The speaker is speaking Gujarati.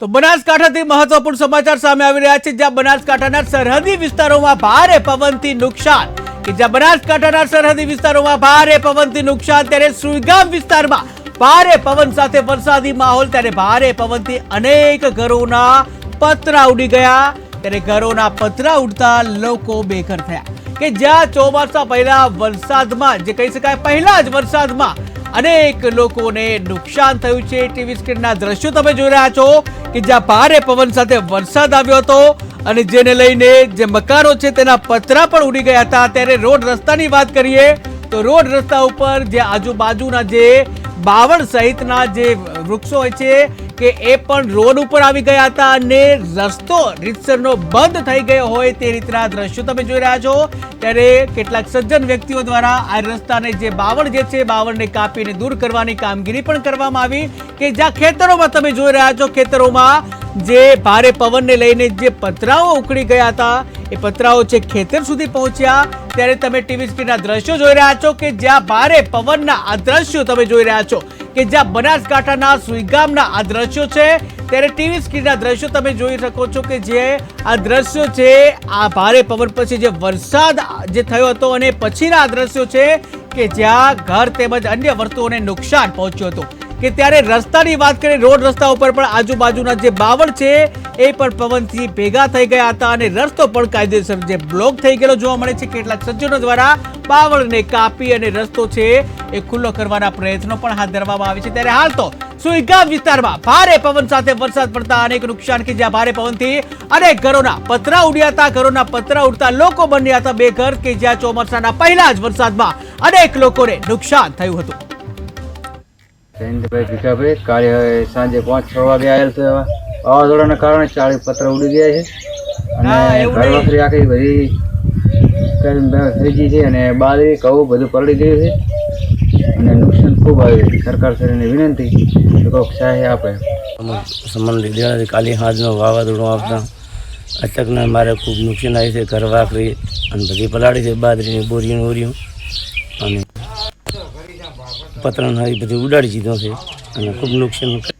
તો બનાસકાંઠાથી મહત્વપૂર્ણ સમાચાર સામે આવી રહ્યા છે, જ્યાં બનાસકાંઠાના સરહદી વિસ્તારોમાં ભારે પવનથી નુકસાન. કે જ્યાં બનાસકાંઠાના સરહદી વિસ્તારોમાં ભારે પવનથી નુકસાન, ત્યારે સુઈગામ વિસ્તારમાં ભારે પવન સાથે વરસાદી માહોલ, ત્યારે ભારે પવનથી અનેક ઘરોના પતરા ઉડી ગયા. ત્યારે ઘરોના પતરા ઉડતા લોકો બેઘર થયા. કે જ્યાં ચોમાસા પહેલા વરસાદમાં, જે કહી શકાય પહેલા જ વરસાદમાં અનેક લોકોને નુકસાન થયું છે. ટીવી સ્ક્રીનના દ્રશ્યો તમે જોઈ રહ્યા છો કે જ્યાં ભારે પવન સાથે વરસાદ આવ્યો હતો અને જેને લઈને જે મકાનો છે તેના પતરા પણ ઉડી ગયા હતા. ત્યારે રોડ રસ્તાની વાત કરીએ તો રોડ રસ્તા ઉપર જે આજુબાજુના જે બાવળ સહિતના જે વૃક્ષો હોય છે કે એ પણ રોડ ઉપર આવી ગયા હતા અને રસ્તો રીતસરનો બંધ થઈ ગયો હોય તે રીતના દ્રશ્યો તમે જોઈ રહ્યા છો. ત્યારે કેટલાક સજ્જન વ્યક્તિઓ દ્વારા આ રસ્તાને જે બાવળ જે છે, બાવળને કાપીને દૂર કરવાની કામગીરી પણ કરવામાં આવી કે જ્યાં ખેતરોમાં તમે જોઈ રહ્યા છો, ખેતરોમાં જે ભારે પવનને લઈને જે પતરાઓ ઉકળી ગયા હતા એ પતરાઓ છે ખેતર સુધી પહોંચ્યા, ત્યારે તમે ટીવી સ્ક્રીનના દ્રશ્યો જોઈ રહ્યા છો કે જ્યાં ભારે પવનના આ દ્રશ્યો તમે જોઈ રહ્યા છો. કે જ્યાં બનાસકાંઠાના, સુઈગામના આ દ્રશ્યો છે. ત્યારે ટીવી સ્ક્રીનના દ્રશ્યો તમે જોઈ શકો છો કે જે આ દ્રશ્યો છે, આ ભારે પવન પછી જે વરસાદ જે થયો હતો અને પછીના આ દ્રશ્યો છે કે જ્યાં ઘર તેમજ અન્ય વસ્તુઓને નુકસાન પહોંચ્યું હતું. કે ત્યારે રસ્તાની વાત કરીએ, રોડ રસ્તા ઉપર પણ આજુબાજુના જે બાવળ છે, એ પણ પવનથી ભેગા થઈ ગયા હતા અને રસ્તો પણ કાયદેસર જે બ્લોક થઈ ગયેલો જોવા મળે છે. કેટલાક સજ્જનો દ્વારા બાવળને કાપી અને રસ્તો છે એ ખુલ્લો કરવાના પ્રયત્નો પણ હાથ ધરવામાં આવે છે. ત્યારે હાલ તો સુઈગામ વિસ્તારમાં ભારે પવન સાથે વરસાદ પડતા અનેક નુકસાન કે જ્યાં ભારે પવનથી અનેક ઘરોના પતરા ઉડ્યા હતા ઘરોના પતરા ઉડતા લોકો બન્યા હતા બે ઘર કે જ્યાં ચોમાસાના પહેલા જ વરસાદમાં અનેક લોકોને નુકસાન થયું હતું. જયંતભાઈ ભીખાભાઈ કાલે હવે સાંજે પાંચ છ વાગે આવેલ છે હવે વાવાઝોડાના કારણે ચાળી પત્ર ઉડી ગયા છે. અને ઘર નહીં. વખરી આખી બધી બે થઈ ગઈ છે અને બાજરી ઘઉં બધું પલળી ગયું છે. અને નુકસાન ખૂબ આવ્યું છે. સરકાર શ્રીને વિનંતી કે કોઈક સહાય આપે. સંબંધ લીધેલા કાલી હાજનો વાવાઝોડું આપતા અટકને મારે ખૂબ નુકસાન આવ્યું છે. ઘર વાકરી અને બધી પલાળી છે. બાજરીની બોરીઓ ઓરીઓ. અને પતરાને હારી બધી ઉડાડી દીધો છે અને ખૂબ નુકસાન